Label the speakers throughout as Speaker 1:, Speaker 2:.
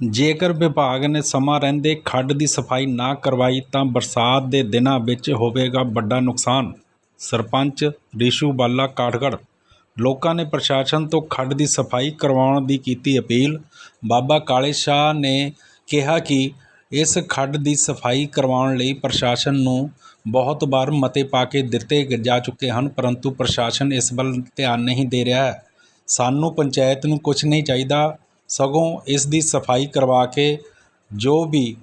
Speaker 1: ਜੇਕਰ ਵਿਭਾਗ ਨੇ ਸਮਾਂ ਰਹਿੰਦੇ ਖੱਡ ਦੀ ਸਫ਼ਾਈ ਨਾ ਕਰਵਾਈ ਤਾਂ ਬਰਸਾਤ ਦੇ ਦਿਨਾਂ ਵਿੱਚ ਹੋਵੇਗਾ ਵੱਡਾ ਨੁਕਸਾਨ। ਸਰਪੰਚ ਰਿਸ਼ੂ ਬਾਲਾ ਕਾਠਗੜ੍ਹ ਲੋਕਾਂ ਨੇ ਪ੍ਰਸ਼ਾਸਨ ਤੋਂ ਖੱਡ ਦੀ ਸਫ਼ਾਈ ਕਰਵਾਉਣ ਦੀ ਕੀਤੀ ਅਪੀਲ। ਬਾਬਾ ਕਾਲੇ ਸ਼ਾਹ ਨੇ ਕਿਹਾ ਕਿ ਇਸ ਖੱਡ ਦੀ ਸਫ਼ਾਈ ਕਰਵਾਉਣ ਲਈ ਪ੍ਰਸ਼ਾਸਨ ਨੂੰ ਬਹੁਤ ਵਾਰ ਮਤੇ ਪਾ ਕੇ ਦਿੱਤੇ ਜਾ ਚੁੱਕੇ ਹਨ, ਪਰੰਤੂ ਪ੍ਰਸ਼ਾਸਨ ਇਸ ਵੱਲ ਧਿਆਨ ਨਹੀਂ ਦੇ ਰਿਹਾ ਹੈ। ਸਾਨੂੰ ਪੰਚਾਇਤ ਨੂੰ ਕੁਝ ਨਹੀਂ ਚਾਹੀਦਾ। ਸਗੋਂ ਇਸ ਦੀ ਸਫ਼ਾਈ ਕਰਵਾ ਕੇ ਜੋ ਵੀ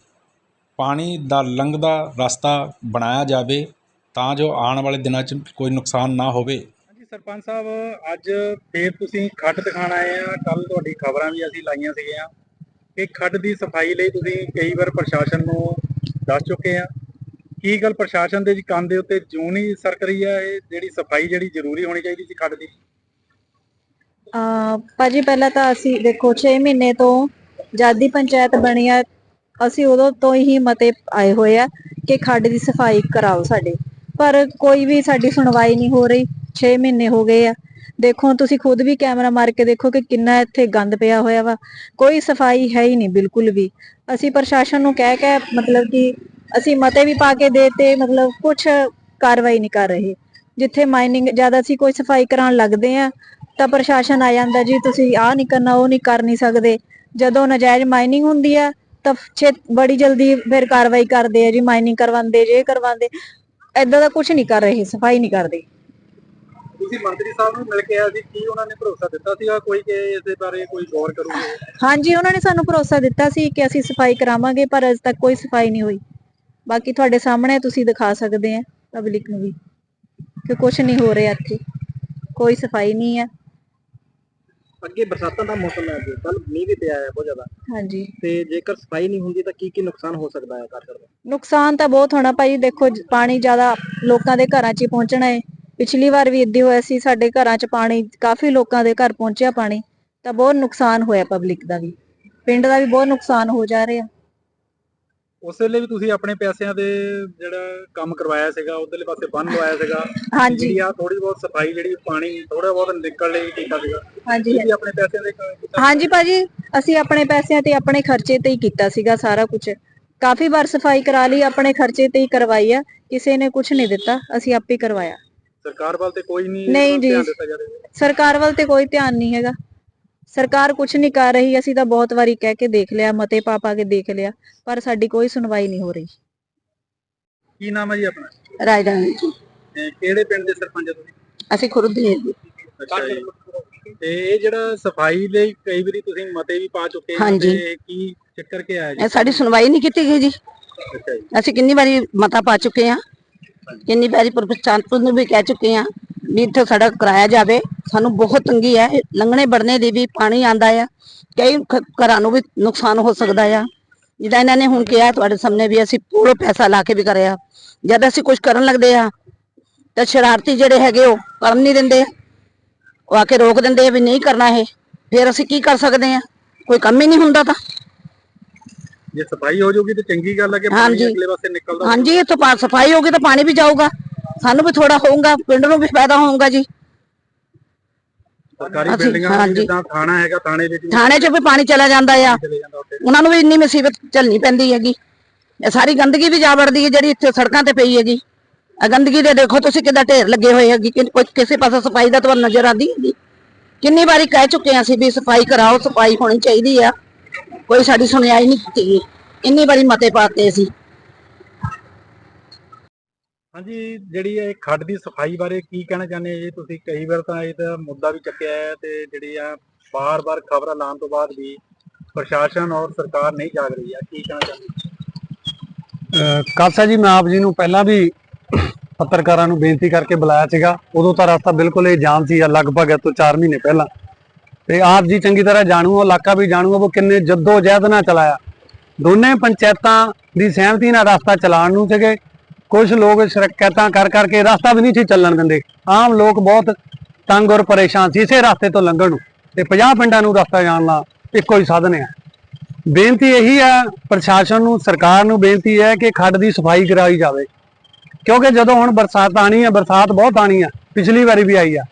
Speaker 1: ਪਾਣੀ ਦਾ ਲੰਘਦਾ ਰਸਤਾ ਬਣਾਇਆ ਜਾਵੇ, ਤਾਂ ਜੋ ਆਉਣ ਵਾਲੇ ਦਿਨਾਂ 'ਚ ਕੋਈ ਨੁਕਸਾਨ ਨਾ ਹੋਵੇ।
Speaker 2: ਹਾਂਜੀ, ਸਰਪੰਚ ਸਾਹਿਬ, ਅੱਜ ਫੇਰ ਤੁਸੀਂ ਖੱਡ ਦਿਖਾਣ ਆਏ ਆ। ਕੱਲ ਤੁਹਾਡੀ ਖਬਰਾਂ ਵੀ ਅਸੀਂ ਲਾਈਆਂ ਸੀਗੀਆਂ। ਕਿ ਖੱਡ ਦੀ ਸਫ਼ਾਈ ਲਈ ਤੁਸੀਂ ਕਈ ਵਾਰ ਪ੍ਰਸ਼ਾਸਨ ਨੂੰ ਦੱਸ ਚੁੱਕੇ ਆ। ਕੀ ਗੱਲ ਪ੍ਰਸ਼ਾਸਨ ਦੇ ਕੰਨ ਦੇ ਉੱਤੇ ਜੂਨੀ ਨਹੀਂ ਸਰਕ ਰਹੀ ਆ? ਇਹ ਜਿਹੜੀ ਸਫ਼ਾਈ ਜਿਹੜੀ ਜ਼ਰੂਰੀ ਹੋਣੀ ਚਾਹੀਦੀ ਸੀ ਖੱਡ ਦੀ?
Speaker 3: ਭਾਜੀ ਪਹਿਲਾਂ ਤਾਂ ਅਸੀਂ ਦੇਖੋ 6 ਮਹੀਨੇ ਤੋਂ ਜਦ ਦੀ ਪੰਚਾਇਤ ਬਣੀ ਆ। ਅਸੀਂ ਉਦੋਂ ਤੋਂ ਹੀ ਮਤੇ ਆਏ ਹੋਏ ਆ ਕਿ ਖੱਡ ਦੀ ਸਫ਼ਾਈ ਕਰਾਓ ਸਾਡੇ। ਪਰ ਕੋਈ ਵੀ ਸਾਡੀ ਸੁਣਵਾਈ ਨਹੀਂ ਹੋ ਰਹੀ। 6 ਮਹੀਨੇ ਹੋ ਗਏ ਆ। ਦੇਖੋ ਤੁਸੀਂ ਖੁਦ ਵੀ ਕੈਮਰਾ ਮਾਰ ਕੇ ਦੇਖੋ ਕਿ ਕਿੰਨਾ ਇੱਥੇ ਗੰਦ ਪਿਆ ਹੋਇਆ ਵਾ। ਕੋਈ ਸਫ਼ਾਈ ਹੈ ਹੀ ਨਹੀਂ ਬਿਲਕੁਲ ਵੀ। ਅਸੀਂ ਪ੍ਰਸ਼ਾਸਨ ਨੂੰ ਕਹਿ ਕੇ ਮਤਲਬ ਕਿ ਅਸੀਂ ਮਤੇ ਵੀ ਪਾ ਕੇ ਦੇਤੇ, ਮਤਲਬ ਕੁਝ ਕਾਰਵਾਈ ਨਹੀਂ ਕਰ ਰਹੇ। ਜਿੱਥੇ ਮਾਈਨਿੰਗ ਜ਼ਿਆਦਾ ਅਸੀਂ ਕੋਈ ਸਫ਼ਾਈ ਕਰਾਉਣ ਲੱਗਦੇ ਆ ਤਾਂ ਪ੍ਰਸ਼ਾਸਨ ਆ ਜਾਂਦਾ ਜੀ ਤੁਸੀਂ ਆਹ ਨਹੀਂ ਕਰਨਾ ਉਹ ਨਹੀਂ ਕਰ ਨਹੀਂ ਸਕਦੇ। ਜਦੋਂ ਨਜਾਇਜ਼ ਮਾਈਨਿੰਗ ਹੁੰਦੀ ਆ ਤਾਂ ਛੇ ਬੜੀ ਜਲਦੀ ਫਿਰ ਕਾਰਵਾਈ ਕਰਦੇ ਆ ਜੀ ਮਾਈਨਿੰਗ ਕਰਵਾਉਂਦੇ ਜੇ ਕਰਵਾਉਂਦੇ। ਐਦਾਂ ਦਾ ਕੁਝ ਨਹੀਂ ਕਰ ਰਹੇ ਸਫ਼ਾਈ ਨਹੀਂ ਕਰਦੇ।
Speaker 2: ਤੁਸੀਂ ਮੰਤਰੀ ਸਾਹਿਬ ਨੂੰ ਮਿਲ ਕੇ ਆਏ ਸੀ ਕੀ ਉਹਨਾਂ ਨੇ ਭਰੋਸਾ ਦਿੱਤਾ ਸੀਗਾ? ਕੋਈ ਕਿ ਇਸ ਦੇ ਬਾਰੇ ਕੋਈ ਗੌਰ ਕਰੂਗੇ?
Speaker 3: ਹਾਂਜੀ ਉਹਨਾਂ ਨੇ ਸਾਨੂੰ ਭਰੋਸਾ ਦਿੱਤਾ ਸੀ ਕਿ ਅਸੀਂ ਸਫ਼ਾਈ ਕਰਾਵਾਂਗੇ ਪਰ ਅਜੇ ਤੱਕ ਕੋਈ ਸਫ਼ਾਈ ਨਹੀਂ ਹੋਈ। ਬਾਕੀ ਤੁਹਾਡੇ ਸਾਹਮਣੇ ਤੁਸੀਂ ਦਿਖਾ ਸਕਦੇ ਆ ਪਬਲਿਕ ਨੂੰ ਵੀ ਕਿ ਕੁਝ ਨਹੀਂ ਹੋ ਰਿਹਾ ਇੱਥੇ। ਕੋਈ ਸਫ਼ਾਈ ਨਹੀਂ ਆ।
Speaker 2: ਅੱਗੇ ਬਰਸਾਤਾਂ ਦਾ ਮੌਸਮ ਹੈ ਅੱਗੇ ਕੱਲ ਮੀਂਹ ਵੀ ਪਿਆ ਹੈ ਬਹੁਤ ਜ਼ਿਆਦਾ।
Speaker 3: ਹਾਂਜੀ।
Speaker 2: ਤੇ ਜੇਕਰ ਸਫ਼ਾਈ ਨਹੀਂ ਹੁੰਦੀ ਤਾਂ ਕੀ ਕੀ ਨੁਕਸਾਨ ਹੋ ਸਕਦਾ ਹੈ ਘਰ ਦਾ?
Speaker 3: ਨੁਕਸਾਨ ਤਾਂ ਬਹੁਤ ਹੋਣਾ ਭਾਈ ਦੇਖੋ ਜ- ਪਾਣੀ ਜ਼ਿਆਦਾ ਲੋਕਾਂ ਦੇ ਘਰਾਂ 'ਚ ਹੀ ਪਹੁੰਚਣਾ ਹੈ। ਪਿਛਲੀ ਵਾਰ ਵੀ ਇੱਦਾਂ ਹੋਇਆ ਸੀ ਸਾਡੇ ਘਰਾਂ 'ਚ ਪਾਣੀ ਕਾਫੀ ਲੋਕਾਂ ਦੇ ਘਰ ਪਹੁੰਚਿਆ ਪਾਣੀ ਤਾਂ ਬਹੁਤ ਨੁਕਸਾਨ ਹੋਇਆ ਪਬਲਿਕ ਦਾ ਵੀ। ਪਿੰਡ ਦਾ ਵੀ ਬਹੁਤ ਨੁਕਸਾਨ ਹੋ ਜਾ ਰਿਹਾ।
Speaker 2: ਉਸ ਵੇਲੇ ਵੀ ਤੁਸੀਂ ਆਪਣੇ ਪੈਸਿਆਂ ਦੇ ਜਿਹੜਾ ਕੰਮ ਕਰਵਾਇਆ ਸੀਗਾ ਉਧਰਲੇ ਪਾਸੇ ਬੰਨ ਲਵਾਇਆ ਸੀਗਾ।
Speaker 3: ਹਾਂਜੀ।
Speaker 2: ਜਿਹੜੀ ਆ ਥੋੜੀ ਬਹੁਤ ਸਫ਼ਾਈ ਜਿਹੜੀ ਪਾਣੀ ਥੋੜਾ ਬਹੁਤ ਨਿਕਲ ਲਈ ਕੀਤਾ ਸੀਗਾ।
Speaker 3: ਹਾਂਜੀ।
Speaker 2: ਤੁਸੀਂ ਆਪਣੇ ਪੈਸਿਆਂ ਦੇ ਕ- ਕੀਤਾ
Speaker 3: ਹਾਂਜੀ ਭਾਜੀ ਅਸੀਂ ਆਪਣੇ ਪੈਸਿਆਂ ਤੇ ਆਪਣੇ ਖਰਚੇ ਤੇ ਹੀ ਕੀਤਾ ਸੀਗਾ ਸਾਰਾ ਕੁਝ ਕਾਫੀ ਵਾਰ ਸਫ਼ਾਈ ਕਰਾ ਲਈ ਆਪਣੇ ਖਰਚੇ ਤੇ ਹੀ ਕਰਵਾਈ ਆ ਕਿਸੇ ਨੇ ਕੁਝ ਨਹੀਂ ਦਿੱਤਾ ਅਸੀਂ ਆਪੇ ਹੀ ਕਰਵਾਇਆ।
Speaker 2: ਸਰਕਾਰ ਵੱਲ ਤੇ ਕੋਈ ਨਹੀਂ
Speaker 3: ਨਹੀਂ ਜੀ।
Speaker 2: ਧਿਆਨ ਦਿੱਤਾ ਜਾ ਰਿਹਾ।
Speaker 3: ਸਰਕਾਰ ਵੱਲ ਤੇ ਕੋਈ ਧਿਆਨ ਨਹੀਂ ਹੈਗਾ। ਸਰਕਾਰ ਕੁਝ ਨਹੀਂ ਕਰ ਰਹੀ ਅਸੀਂ ਤਾਂ ਬਹੁਤ ਵਾਰੀ ਕਹਿ ਕੇ ਦੇਖ ਲਿਆ ਮਤੇ ਪਾ ਪਾ ਕੇ ਦੇਖ ਲਿਆ ਪਰ ਸਾਡੀ ਕੋਈ ਸੁਣਵਾਈ ਨਹੀਂ ਹੋ ਰਹੀ।
Speaker 2: ਕੀ ਨਾਮ ਹੈ ਜੀ ਆਪਣਾ?
Speaker 4: ਰਾਜਧਾਨੀ ਜੀ।
Speaker 2: ਤੇ ਕਿਹੜੇ ਪਿੰਡ ਦੇ ਸਰਪੰਚ ਹੋ ਤੁਸੀਂ?
Speaker 4: ਅਸੀਂ ਖੁਦ ਦੇ ਜੀ।
Speaker 2: ਅੱਛਾ ਜੀ। ਤੇ ਇਹ ਜਿਹੜਾ ਸਫ਼ਾਈ ਲਈ ਕਈ ਵਾਰੀ ਤੁਸੀਂ ਮਤੇ ਵੀ ਪਾ ਚੁੱਕੇ ਹੋ
Speaker 4: ਹਾਂਜੀ।
Speaker 2: ਤੇ ਕੀ ਚੱਕਰ ਕੀ ਆਇਆ ਜੀ?
Speaker 4: ਇਹ ਸਾਡੀ ਸੁਣਵਾਈ ਨਹੀਂ ਕੀਤੀ ਗਈ ਜੀ।
Speaker 2: ਅੱਛਾ ਜੀ।
Speaker 4: ਅਸੀਂ ਕਿੰਨੀ ਵਾਰੀ ਮਤਾ ਪਾ ਚੁੱਕੇ ਹਾਂ ਕਿੰਨੀ ਵਾਰੀ ਪ੍ਰਸ਼ਾਸਨ ਨੂੰ ਵੀ ਕਹਿ ਚੁੱਕੇ ਹਾਂ ਵੀ ਇੱਥੇ ਸੜਕ ਕਰਾਇਆ ਜਾਵੇ। ਸਾਨੂੰ ਬਹੁਤ ਤੰਗੀ ਹੈ। ਲੰਘਣੇ ਵੜਨੇ ਦੀ ਵੀ ਪਾਣੀ ਆਂਦਾ ਆ। ਕਈ ਘਰਾਂ ਨੂੰ ਵੀ ਨੁਕਸਾਨ ਹੋ ਸਕਦਾ ਆ। ਜਿਹਦਾ ਇਹਨਾਂ ਨੇ ਹੁਣ ਕਿਹਾ ਤੁਹਾਡੇ ਸਾਹਮਣੇ ਵੀ ਅਸੀਂ ਪੂਰਾ ਪੈਸਾ ਲਾ ਕੇ ਵੀ ਕਰਿਆ। ਜਦ ਅਸੀਂ ਕੁਝ ਕਰਨ ਲੱਗਦੇ ਆ ਤਾਂ ਸ਼ਰਾਰਤੀ ਜਿਹੜੇ ਹੈਗੇ ਉਹ ਕਰਨ ਨਹੀਂ ਦਿੰਦੇ। ਉਹ ਆ ਕੇ ਰੋਕ ਦਿੰਦੇ ਆ ਵੀ ਨਹੀਂ ਕਰਨਾ ਇਹ। ਫਿਰ ਅਸੀਂ ਕੀ ਕਰ ਸਕਦੇ ਆ? ਕੋਈ ਕੰਮ ਹੀ ਨਹੀਂ ਹੁੰਦਾ ਤਾਂ।
Speaker 2: ਜੇ ਸਫ਼ਾਈ ਹੋ ਜਾਊਗੀ ਤੇ ਚੰਗੀ ਗੱਲ ਹੈ ਕਿ ਪਾਣੀ। ਅਗਲੇ ਪਾਸੇ ਨਿਕਲਦਾ
Speaker 4: ਹਾਂਜੀ ਇੱਥੋਂ ਪਾ ਸਫ਼ਾਈ ਹੋਗੀ ਤਾਂ ਪਾਣੀ ਵੀ ਜਾਊਗਾ। ਸਾਨੂੰ ਵੀ ਥੋੜਾ ਹੋਊਗਾ ਪਿੰਡ ਨੂੰ ਵੀ ਫਾਇਦਾ ਹੋਊਗਾ ਜੀ।
Speaker 2: ਸਰਕਾਰੀ ਬਿਲਡਿੰਗਾਂ ਵਿੱਚ
Speaker 4: ਹਾਂਜੀ।
Speaker 2: ਜਿੱਦਾਂ ਥਾਣਾ ਹੈਗਾ ਥਾਣੇ ਵਿੱਚ ਵੀ
Speaker 4: ਥਾਣੇ 'ਚ ਵੀ ਪਾਣੀ ਚਲਾ ਜਾਂਦਾ ਆ।
Speaker 2: ਚਲੇ ਜਾਂਦਾ ਉੱਥੇ।
Speaker 4: ਉਹਨਾਂ ਨੂੰ ਵੀ ਇੰਨੀ ਮੁਸੀਬਤ ਝੱਲਣੀ ਪੈਂਦੀ ਹੈਗੀ। ਇਹ ਸਾਰੀ ਗੰਦਗੀ ਵੀ ਜਾ ਵੜਦੀ ਹੈ ਜਿਹੜੀ ਇੱਥੇ ਸੜਕਾਂ ਤੇ ਪਈ ਹੈਗੀ। ਆ ਗੰਦਗੀ ਦੇ ਦੇਖੋ ਤੁਸੀਂ ਕਿੱਦਾਂ ਢੇਰ ਲੱਗੇ ਹੋਏ ਹੈਗੀ ਕਿ ਕੋਈ ਕਿਸੇ ਪਾਸੇ ਸਫ਼ਾਈ ਦਾ ਤੁਹਾਨੂੰ ਨਜ਼ਰ ਆਉਂਦੀ ਹੈਗੀ। ਕਿੰਨੀ ਵਾਰੀ ਕਹਿ ਚੁੱਕੇ ਹਾਂ ਅਸੀਂ ਵੀ ਸਫ਼ਾਈ ਕਰਾਓ ਸਫ਼ਾਈ ਹੋਣੀ ਚਾਹੀਦੀ ਆ। ਕੋਈ ਸਾਡੀ ਸੁਣਵਾਈ ਨਹੀਂ ਕੀਤੀ ਗਈ। ਇੰਨੀ ਵਾਰੀ ਮਤੇ ਪਾਤੇ ਅਸੀਂ।
Speaker 2: ਹਾਂਜੀ, ਜਿਹੜੀ ਇਹ ਖੱਡ ਦੀ ਸਫ਼ਾਈ ਬਾਰੇ ਕੀ ਕਹਿਣਾ ਚਾਹੁੰਦੇ ਜੀ? ਤੁਸੀਂ ਕਈ ਵਾਰ ਤਾਂ ਇਹਦਾ ਮੁੱਦਾ ਵੀ ਚੱਕਿਆ ਹੈ ਤੇ ਜਿਹੜੀ ਆ ਬਾਰ-ਬਾਰ ਖਬਰਾਂ ਲਾਉਣ ਤੋਂ ਬਾਅਦ ਵੀ ਪ੍ਰਸ਼ਾਸਨ ਔਰ ਸਰਕਾਰ ਨਹੀਂ ਜਾਗ ਰਹੀ ਹੈ। ਕੀ ਕਹਿਣਾ ਚਾਹੁੰਦੇ
Speaker 5: ਕਾਸਾ ਜੀ, ਮੈਂ ਆਪ ਜੀ ਨੂੰ ਪਹਿਲਾਂ ਵੀ ਪੱਤਰਕਾਰਾਂ ਨੂੰ ਬੇਨਤੀ ਕਰਕੇ ਬੁਲਾਇਆ ਸੀਗਾ। ਉਦੋਂ ਤਾਂ ਰਸਤਾ ਬਿਲਕੁਲ ਇਹ ਜਾਮ ਸੀ, ਲਗਭਗ ਇਹ ਤੋਂ 4 ਮਹੀਨੇ ਪਹਿਲਾਂ। ਤੇ ਆਪ ਜੀ ਚੰਗੀ ਤਰ੍ਹਾਂ ਜਾਣੂ ਹੋ ਇਲਾਕਾ ਵੀ ਜਾਣੂ ਉਹ ਕਿੰਨੇ ਜੱਦੋ ਜਹਿਦ ਨਾਲ ਚਲਾਇਆ। ਦੋਨੇ ਪੰਚਾਇਤਾਂ ਦੀ ਸਹਿਮਤੀ ਨਾਲ ਰਸਤਾ ਚਲਾਉਣ ਨੂੰ ਸੀਗੇ। ਕੁਝ ਲੋਕ ਸ਼ਿਕਾਇਤਾਂ ਕਰ ਕਰਕੇ ਰਸਤਾ ਵੀ ਨਹੀਂ ਸੀ ਚੱਲਣ ਦਿੰਦੇ। ਆਮ ਲੋਕ ਬਹੁਤ ਤੰਗ ਔਰ ਪਰੇਸ਼ਾਨ ਸੀ ਇਸੇ ਰਸਤੇ ਤੋਂ ਲੰਘਣ ਨੂੰ ਤੇ 50 ਪਿੰਡਾਂ ਨੂੰ ਰਸਤਾ ਜਾਣ ਦਾ ਇੱਕੋ ਹੀ ਸਾਧਨ ਹੈ। ਬੇਨਤੀ ਇਹੀ ਹੈ, ਪ੍ਰਸ਼ਾਸਨ ਨੂੰ, ਸਰਕਾਰ ਨੂੰ ਬੇਨਤੀ ਹੈ ਕਿ ਖੱਡ ਦੀ ਸਫ਼ਾਈ ਕਰਾਈ ਜਾਵੇ। ਕਿਉਂਕਿ ਜਦੋਂ ਹੁਣ ਬਰਸਾਤ ਆਣੀ ਹੈ, ਬਰਸਾਤ ਬਹੁਤ ਆਣੀ ਹੈ, ਪਿਛਲੀ ਵਾਰੀ ਵੀ ਆਈ ਆ।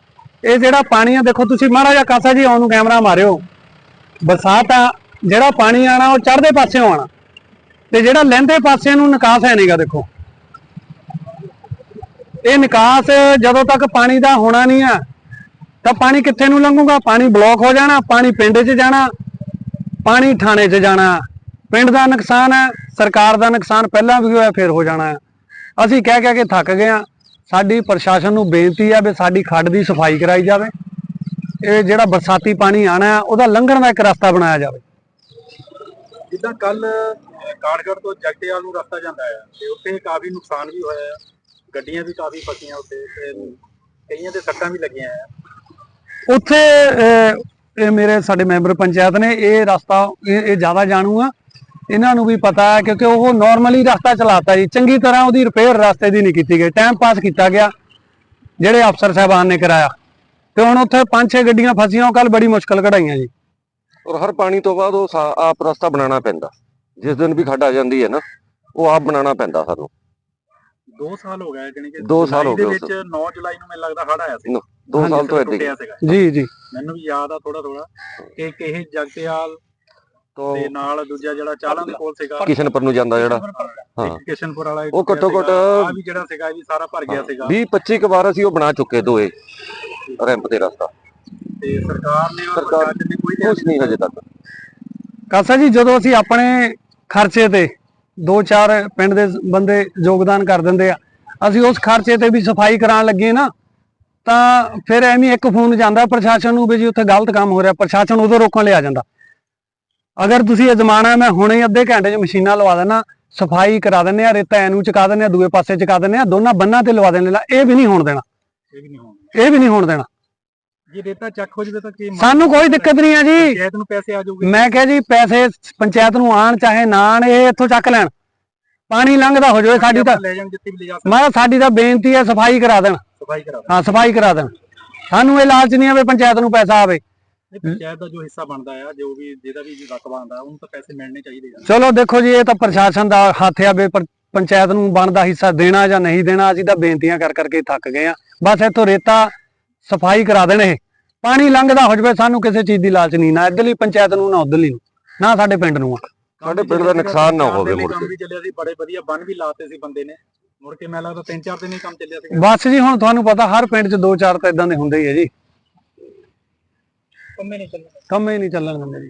Speaker 5: ਇਹ ਜਿਹੜਾ ਪਾਣੀ ਆ, ਦੇਖੋ ਤੁਸੀਂ ਮਾੜਾ ਜਿਹਾ ਕਾਸਾ ਜੀ ਆਉਣ ਨੂੰ ਕੈਮਰਾ ਮਾਰਿਓ। ਬਰਸਾਤ ਆ, ਜਿਹੜਾ ਪਾਣੀ ਆਣਾ ਉਹ ਚੜ੍ਹਦੇ ਪਾਸਿਓਂ ਆਣਾ ਤੇ ਜਿਹੜਾ ਲਹਿੰਦੇ ਪਾਸੇ ਨੂੰ ਨਿਕਾਸ ਹੈ ਨਹੀਂਗਾ ਦੇਖੋ। ਇਹ ਨਿਕਾਸ ਜਦੋਂ ਤੱਕ ਪਾਣੀ ਦਾ ਹੋਣਾ ਨਹੀਂ ਆ, ਤਾਂ ਪਾਣੀ ਕਿੱਥੇ ਨੂੰ ਲੰਘੂਗਾ? ਪਾਣੀ ਬਲੌਕ ਹੋ ਜਾਣਾ, ਪਾਣੀ ਪਿੰਡ 'ਚ ਜਾਣਾ, ਪਾਣੀ ਥਾਣੇ 'ਚ ਜਾਣਾ। ਪਿੰਡ ਦਾ ਨੁਕਸਾਨ ਹੈ, ਸਰਕਾਰ ਦਾ ਨੁਕਸਾਨ ਪਹਿਲਾਂ ਵੀ ਹੋਇਆ, ਫਿਰ ਹੋ ਜਾਣਾ। ਅਸੀਂ ਕਹਿ ਕਹਿ ਕੇ ਥੱਕ ਗਏ ਆ। ਸਾਡੀ ਪ੍ਰਸ਼ਾਸਨ ਨੂੰ ਬੇਨਤੀ ਆ ਵੀ ਸਾਡੀ ਖੱਡ ਦੀ ਸਫ਼ਾਈ ਕਰਾਈ ਜਾਵੇ। ਇਹ ਜਿਹੜਾ ਬਰਸਾਤੀ ਪਾਣੀ ਆਣਾ, ਉਹਦਾ ਲੰਘਣ ਦਾ ਇੱਕ ਰਸਤਾ ਬਣਾਇਆ ਜਾਵੇ।
Speaker 2: ਜਿੱਦਾਂ ਕੱਲ ਕਾੜਗੜ ਤੋਂ ਜਗਤੇਵਾਲ ਨੂੰ ਰਸਤਾ ਜਾਂਦਾ ਹੈ ਤੇ ਉੱਥੇ ਕਾਫੀ ਨੁਕਸਾਨ ਵੀ ਹੋਇਆ ਹੈ ਗੱਡੀਆਂ ਵੀ ਕਾਫੀ ਫਸੀਆਂ ਉੱਤੇ ਤੇ ਕਈਆਂ ਦੇ ਸੱਟਾਂ ਵੀ ਲੱਗੀਆਂ ਆ।
Speaker 5: ਉੱਥੇ ਇਹ ਮੇਰੇ ਸਾਡੇ ਮੈਂਬਰ ਪੰਚਾਇਤ ਨੇ ਇਹ ਰਸਤਾ ਇਹ ਜ਼ਿਆਦਾ ਜਾਣੂ ਆ। ਇਹਨਾਂ ਨੂੰ ਵੀ ਪਤਾ ਹੈ ਕਿਉਂਕਿ ਉਹ ਨਾਰਮਲੀ ਰਸਤਾ ਚਲਾਤਾ ਜੀ। ਚੰਗੀ ਤਰ੍ਹਾਂ ਉਹਦੀ ਰਿਪੇਅਰ ਰਸਤੇ ਦੀ ਨਹੀਂ ਕੀਤੀ ਗਈ। ਟਾਈਮ ਪਾਸ ਕੀਤਾ ਗਿਆ। ਜਿਹੜੇ ਅਫਸਰ ਸਾਹਿਬਾਨ ਨੇ ਕਰਾਇਆ। ਤੇ ਹੁਣ ਉੱਥੇ ਪੰਜ ਛੇ ਗੱਡੀਆਂ ਫਸੀਆਂ ਉਹ ਕੱਲ ਬੜੀ ਮੁਸ਼ਕਲ ਕਢਾਈਆਂ ਜੀ।
Speaker 6: ਔਰ ਹਰ ਪਾਣੀ ਤੋਂ ਬਾਅਦ ਉਹ ਆਪ ਰਸਤਾ ਬਣਾਉਣਾ ਪੈਂਦਾ। ਜਿਸ ਦਿਨ ਵੀ ਖੱਡ ਆ ਜਾਂਦੀ ਹੈ ਨਾ ਉਹ ਆਪ ਬਣਾਉਣਾ ਪੈਂਦਾ ਸਾਨੂੰ।
Speaker 2: 2 ਸਾਲ ਹੋ ਗਏ ਜਾਨੀ ਕਿ
Speaker 6: ਦੋ ਸਾਲ ਹੋ ਗਏ
Speaker 2: ਦੇ ਵਿੱਚ 9 ਜੁਲਾਈ ਨੂੰ ਮੈਨੂੰ ਲੱਗਦਾ ਹੜ ਆਇਆ ਸੀ।
Speaker 6: ਨੋ- ਦੋ ਸਾਲ ਤੋਂ
Speaker 2: ਸੀਗਾ।
Speaker 5: ਜੀ ਜੀ।
Speaker 2: ਮੈਨੂੰ ਵੀ ਯਾਦ ਆ ਥੋੜਾ ਥੋੜਾ ਕਿ ਕਿਹ ਜਗਤੇਵਾਲ
Speaker 6: ਤੋਂ
Speaker 2: ਤੇ ਨਾਲ ਦੂਜਾ ਜਿਹੜਾ ਚਾਲਾਂ ਦੇ ਕੋਲ ਸੀਗਾ।
Speaker 6: ਕਿਸ਼ਨਪੁਰ ਨੂੰ ਜਾਂਦਾ ਜਿਹੜਾ। ਹਾਂ।
Speaker 2: ਕਿਸ਼ਨਪੁਰ ਵਾਲਾ
Speaker 6: ਉਹ ਘੱਟੋ ਘੱਟ
Speaker 2: ਆ ਵੀ ਜਿਹੜਾ ਸੀਗਾ ਇਹ ਵੀ ਸਾਰਾ ਭਰ ਗਿਆ ਸੀਗਾ।
Speaker 6: 20 25 ਕੁ ਵਾਰ ਅਸੀਂ ਉਹ ਬਣਾ ਚੁੱਕੇ ਦੋਏ ਰੈਂਪ ਤੇ ਰਸਤਾ।
Speaker 2: ਤੇ ਸਰਕਾਰ ਨੇ ਔਰ
Speaker 6: ਸਰਕਾਰ-
Speaker 2: ਪ੍ਰਸ਼ਾਸਨ ਨੇ ਕੋਈ
Speaker 6: ਕੁਝ ਨਹੀਂ ਹਜੇ ਤੱਕ।
Speaker 5: ਕਾਸਾ ਜੀ ਜਦੋਂ ਅਸੀਂ ਆਪਣੇ ਖਰਚੇ ਤੇ ਦੋ ਚਾਰ ਪਿੰਡ ਦੇ ਬੰਦੇ ਯੋਗਦਾਨ ਕਰ ਦਿੰਦੇ ਆ। ਅਸੀਂ ਉਸ ਖਰਚੇ ਤੇ ਵੀ ਸਫ਼ਾਈ ਕਰਾਉਣ ਲੱਗੇ ਨਾ ਤਾਂ ਫਿਰ ਐਵੇਂ ਇੱਕ ਫੋਨ ਜਾਂਦਾ ਪ੍ਰਸ਼ਾਸਨ ਨੂੰ ਵੀ ਜੀ ਉੱਥੇ ਗਲਤ ਕੰਮ ਹੋ ਰਿਹਾ ਪ੍ਰਸ਼ਾਸਨ ਉਦੋਂ ਰੋਕਣ ਲਈ ਆ ਜਾਂਦਾ। ਅਗਰ ਤੁਸੀਂ ਇਹ ਜ਼ਮਾਨਾ ਮੈਂ ਹੁਣੇ ਅੱਧੇ ਘੰਟੇ 'ਚ ਮਸ਼ੀਨਾਂ ਲਵਾ ਦੇਣਾ ਸਫ਼ਾਈ ਕਰਾ ਦਿੰਦੇ ਆ ਰੇਤਾ ਐਨੂੰ ਚੁਕਾ ਦਿੰਦੇ ਆ ਦੂਏ ਪਾਸੇ ਚੁਕਾ ਦਿੰਦੇ ਆ ਦੋਨਾਂ ਬੰਨਾਂ ਤੇ ਲਵਾ ਦਿੰਦੇ ਆ ਇਹ ਵੀ ਨਹੀਂ ਹੋਣ ਦੇਣਾ।
Speaker 2: ਇਹ ਵੀ ਨਹੀਂ ਹੋਣ
Speaker 5: ਦੇਣਾ।
Speaker 2: ਜੇ ਰੇਤਾ ਚੱਕ ਹੋ ਜਵੇ ਤਾਂ ਕੀ
Speaker 5: ਸਾਨੂੰ ਕੋਈ ਦਿੱਕਤ ਨਹੀਂ ਆ ਜੀ।
Speaker 2: ਪੰਚਾਇਤ ਨੂੰ ਪੈਸੇ ਆ ਜਾਊਗੇ।
Speaker 5: ਮੈਂ ਕਿਹਾ ਜੀ ਪੈਸੇ ਪੰਚਾਇਤ ਨੂੰ ਆਣ ਚਾਹੇ ਨਾ ਆਣ ਇਹ ਇੱਥੋਂ ਚੱਕ ਲੈਣ। ਪਾਣੀ ਲੰਘਦਾ ਹੋ ਜਾਵੇ ਸਾਡੀ ਤਾਂ।
Speaker 2: ਲੈ ਜਾਣ ਜਿੱਥੇ ਵੀ ਲੈ ਜਾ ਸਕਦੇ।
Speaker 5: ਮੈਂ ਸਾਡੀ ਤਾਂ ਬੇਨਤੀ ਹੈ ਸਫ਼ਾਈ ਕਰਾ ਦੇਣ।
Speaker 2: ਸਫ਼ਾਈ ਕਰਾ
Speaker 5: ਹਾਂ ਸਫ਼ਾਈ ਕਰਾ ਦੇਣ। ਸਾਨੂੰ ਇਹ ਲਾਲਚ ਨਹੀਂ ਆਵੇ ਪੰਚਾਇਤ ਨੂੰ ਪੈਸਾ ਆਵੇ।
Speaker 2: ਪੰਚਾਇਤ ਦਾ ਜੋ ਹਿੱਸਾ ਬਣਦਾ ਆ ਜੋ ਵੀ ਜਿਹਦਾ ਵੀ ਰਕਬਾ ਆਉਂਦਾ ਉਹਨੂੰ ਤਾਂ ਪੈਸੇ ਮਿਲਣੇ ਚਾਹੀਦੇ ਆ।
Speaker 5: ਚਲੋ ਦੇਖੋ ਜੀ ਇਹ ਤਾਂ ਪ੍ਰਸ਼ਾਸਨ ਦਾ ਹੱਥ ਆ ਪਰ- ਪੰਚਾਇਤ ਨੂੰ ਬਣਦਾ ਹਿੱਸਾ ਦੇਣਾ ਜਾਂ ਨਹੀਂ ਦੇਣਾ ਅਸੀਂ ਤਾਂ ਬੇਨਤੀਆਂ ਕਰ ਕਰਕੇ ਥੱਕ ਗਏ ਆ। ਬਸ ਇੱਥੋਂ ਰੇਤਾ ਸਫ਼ਾਈ ਕਰਾ ਦੇਣ ਇਹ। ਪਾਣੀ ਲੰਘਦਾ ਹੋ ਜਾਵੇ ਸਾਨੂੰ ਕਿਸੇ ਚੀਜ਼ ਦੀ ਲਾਲਚ ਨਹੀਂ ਨਾ ਇੱਧਰਲੀ ਪੰਚਾਇਤ ਨੂੰ ਨਾ ਉੱਧਰਲੀ ਨੂੰ ਨਾ ਸਾਡੇ ਪਿੰਡ ਨੂੰ ਆ।
Speaker 6: ਸਾਡੇ ਪਿੰਡ ਦਾ ਨੁਕਸਾਨ ਨਾ ਹੋਵੇ ਮੁੜ
Speaker 2: ਕੰਮ
Speaker 6: ਕੇ
Speaker 2: ਵੀ ਚੱਲਿਆ ਸੀ ਬੜੇ ਵਧੀਆ ਬੰਨ ਵੀ ਲਾਤੇ ਸੀ ਬੰਦੇ ਨੇ। ਮੁੜ ਕੇ ਮੈਨੂੰ ਲੱਗਦਾ ਤਿੰਨ ਚਾਰ ਦਿਨ ਹੀ ਕੰਮ ਚੱਲਿਆ ਸੀ।
Speaker 5: ਬਸ ਜੀ ਹੁਣ ਤੁਹਾਨੂੰ ਪਤਾ ਹਰ ਪਿੰਡ 'ਚ ਦੋ ਚਾਰ ਤਾਂ ਇਦਾਂ ਦੇ ਹੁੰਦੇ ਹੀ ਆ ਜੀ।
Speaker 2: ਕੰਮੇ ਨਹੀਂ ਚੱਲਿਆ
Speaker 5: ਕੰਮ ਹੀ ਨਹੀਂ ਚੱਲਣ ਦਿੰਦੇ ਜੀ।